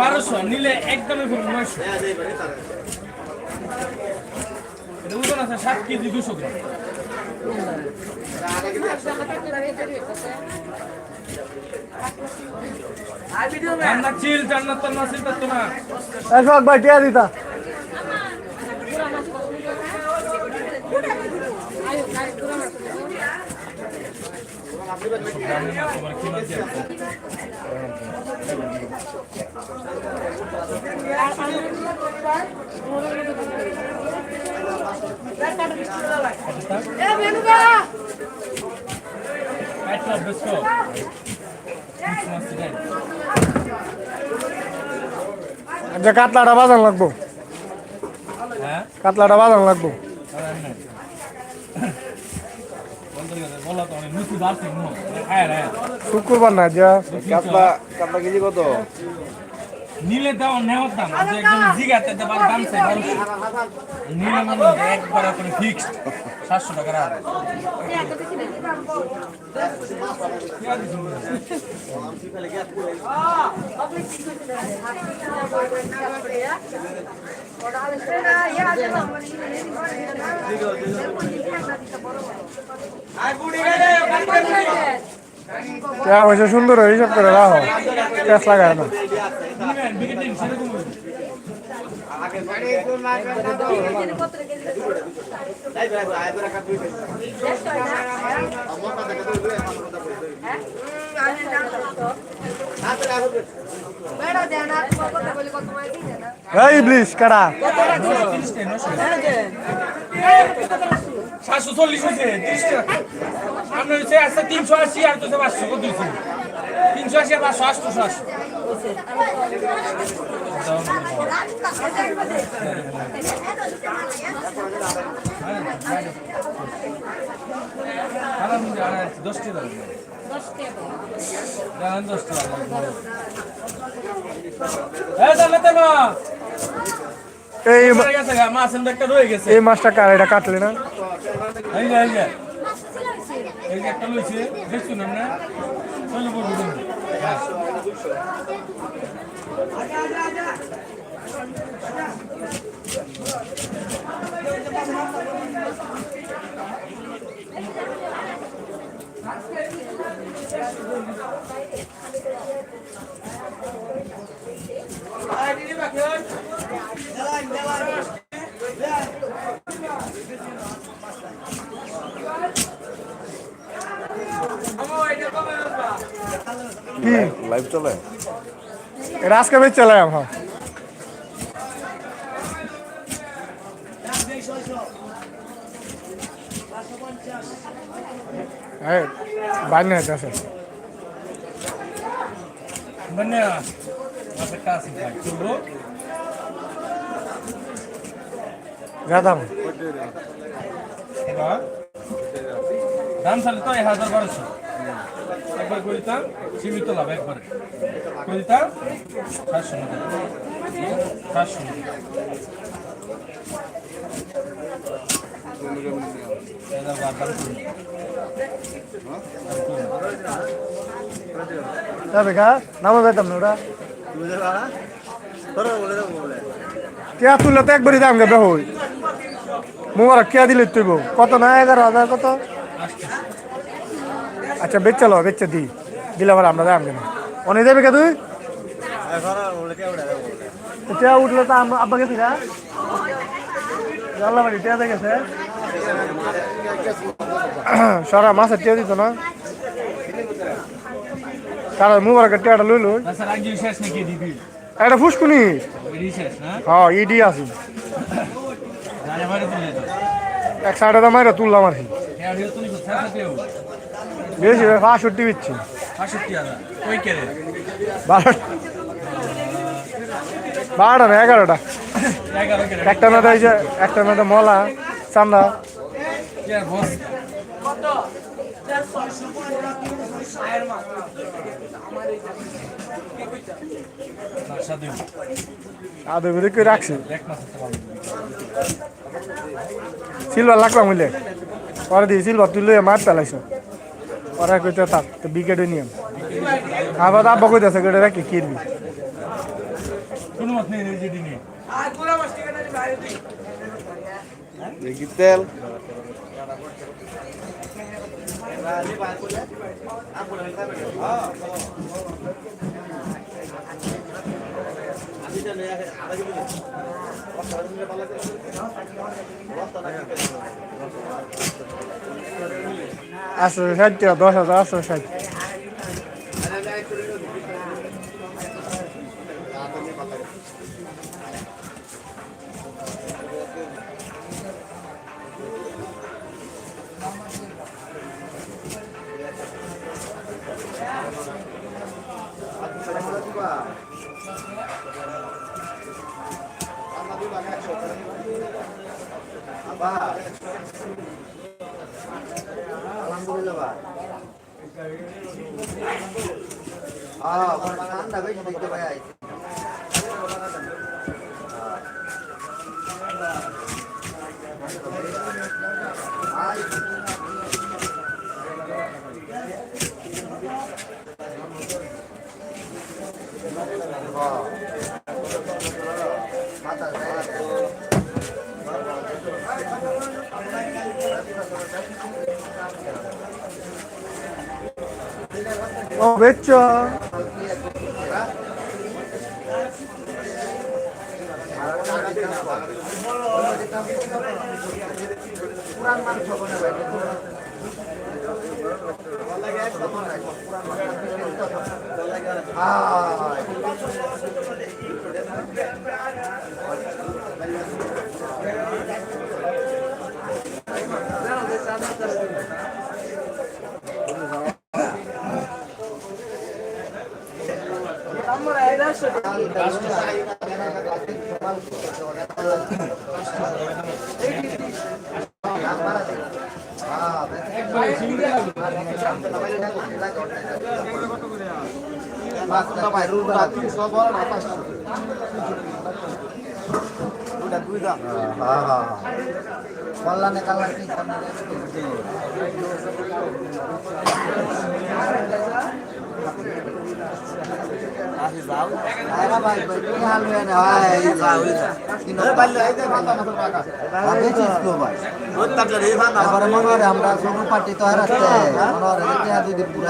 বারোশো নিলে একদমই খুব নয়শো ওজন আছে সাত কেজি দুশো গ্রাম চিল না চিন্তা তো না এসব ভাই, টিয়া দিতা তোমার কি মাছ আছে? কাটলা বেসো মিক্স মাছ দেন আচ্ছা কাতলাটা বাজান লাগবো। হ্যাঁ? কাতলাটা বাজান লাগবো বলো তো অনেক মিষ্টি দার্সিং নো হ্যাঁ হ্যাঁ শুক্রবার না যা কাতলা কাতলা কেজি কত? নিলে দাও নেওয়ার দাম। আর যে একদম জিগাতে দেবার দাম চাই, বারোশো। নিলে মানে একবার করে ফিক্সড সাতশো টাকা রাখ টিয়া পয়সা সুন্দর হিসাব করে রাখো। প্যাস লাগায় না। এই ইবলিশ কারা? টাকা সাতশো চল্লিশ হয়েছে টাকা। আপনার হচ্ছে আসছে তিনশো আশি আর তো পাঁচশো হয়েছে তিনশো আশি আর পাঁচশো আটশো আটশো দশ টাকা দাঁড়ান দশ টাকা এই তাহলে তো এই রয়ে গেছে গা, মাছের একটা রয়ে গেছে। এই মাছটা কার? এটা কাটলে না? এই যে একটা লইছে দেখছ না না চলে পড়ব তুমি হ্যাঁ। কি লাইভ চলে? এটা আজকে বেচ চলে আমার এই বাইরে আছে। মানে মাছের কাজ হ্যাঁ। দাম চালে তো এক হাজার বারোশো। একবার করিতাম সীমিত লাভ একবারে। সাতশো মতো সাতশো দাম করি। যাবে নামা যাইতাম না ওটা কেয়া তুললে তো একবারই দাম গে বেহই। মোবারক কেয়া দিলে তুইব। কত না? এগারো হাজার কত? আচ্ছা বেচ চলো বেচে দি। দিলে আবার আমরা দাম কেন? অনেক দেবে কে তুই? উঠলে তো আমরা আব্বা গেছি না জানলা বাড়ি টিয়া দেখেছে সারা মাছের টিয়া দিত না। কারণ মোবারকের টিয়াটা লইল ফুসকুনি। এটি শেষ না? হ্যাঁ ইডি আছি। এক সাইডে তো মাইরা তুললাম আর কি। বেশি কেড়ে বারো বারোটা না এগারোটা। একটা মেয়েটা এই যে একটা মেয়েটা মলা চান্দা। আদৌ করে রাখছি? সিলভার লাগলাম বুঝলে পরে দিয়ে সিলভার তুই লইয়া মার পেলাইছ পরে কইতে থাক তো বিকেটে নিয়ম। আবার আব্বা কইতেছে কেটে রাখি কিনবি কোনো মত নেই এই যে দিনে দেখি তেল। আটশো ষাট দশ হাজার আটশো ষাট ঠান্ডা বেশি দেখতে পাই ও বেচছ কল্যাণে কাল্যাণ কি ভাই কি হাল হয়ে মনে হয় আমরা সব পার্টি তো মনে হয় এটা যদি পুরো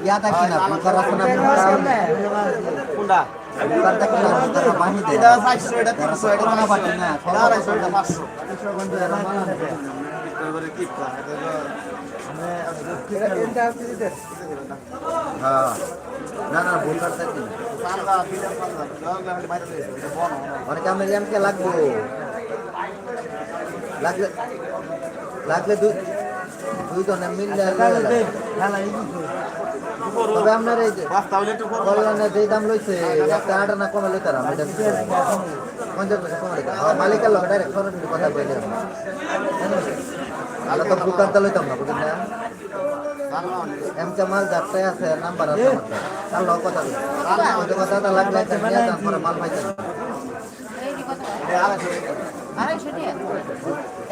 ইয়াদা কিনা না বুকার বুকার দেখি না বুকার বাহি দে এটা 500 এটা 300 এটা না পাটি না 600 এটা 500 হ্যাঁ না না বুকার দেখি অনেক আমি এমকে লাগবো লাগলে লাগলে দুই দুই মিললে তবে আপনার এই যে কল্যাণে যে দাম লইছে, একটা আটা না কমে লইতার আমি এটা পঞ্চাশ পয়সা কমে লইতাম আমার মালিকের লোক ডাইরেক্ট সরাসরি কথা বলে তাহলে তো বুকারটা লইতাম না। বুঝলেন না। এমকে মাল যাত্রায়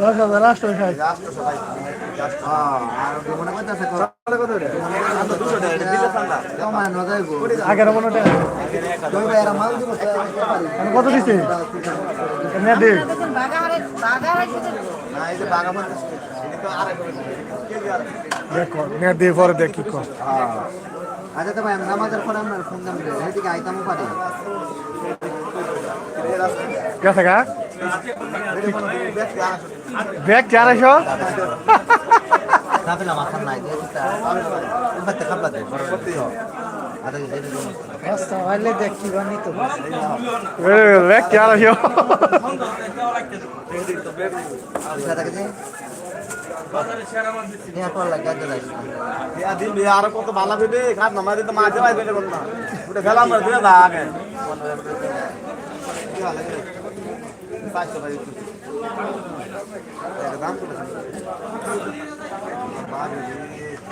দশ হাজার আটশো ষাট। মনে টাকা। কত দিচ্ছি? দেখো নে দে পরে দেখ কি কর। আচ্ছা তো ভাই নামাজের পরে আপনার ফোন নাম এদিকে আইতামও পারি। গেছে গা ব্যাগ চারশো না পেলাম আসার নাই ব্যাগ চারশো আরও কত ভালো ভেবে খাট নামা তো মাঝে মাঝে বেড়ে বল না ওটা ফেলা আমরা দিয়ে দা আগে। দাম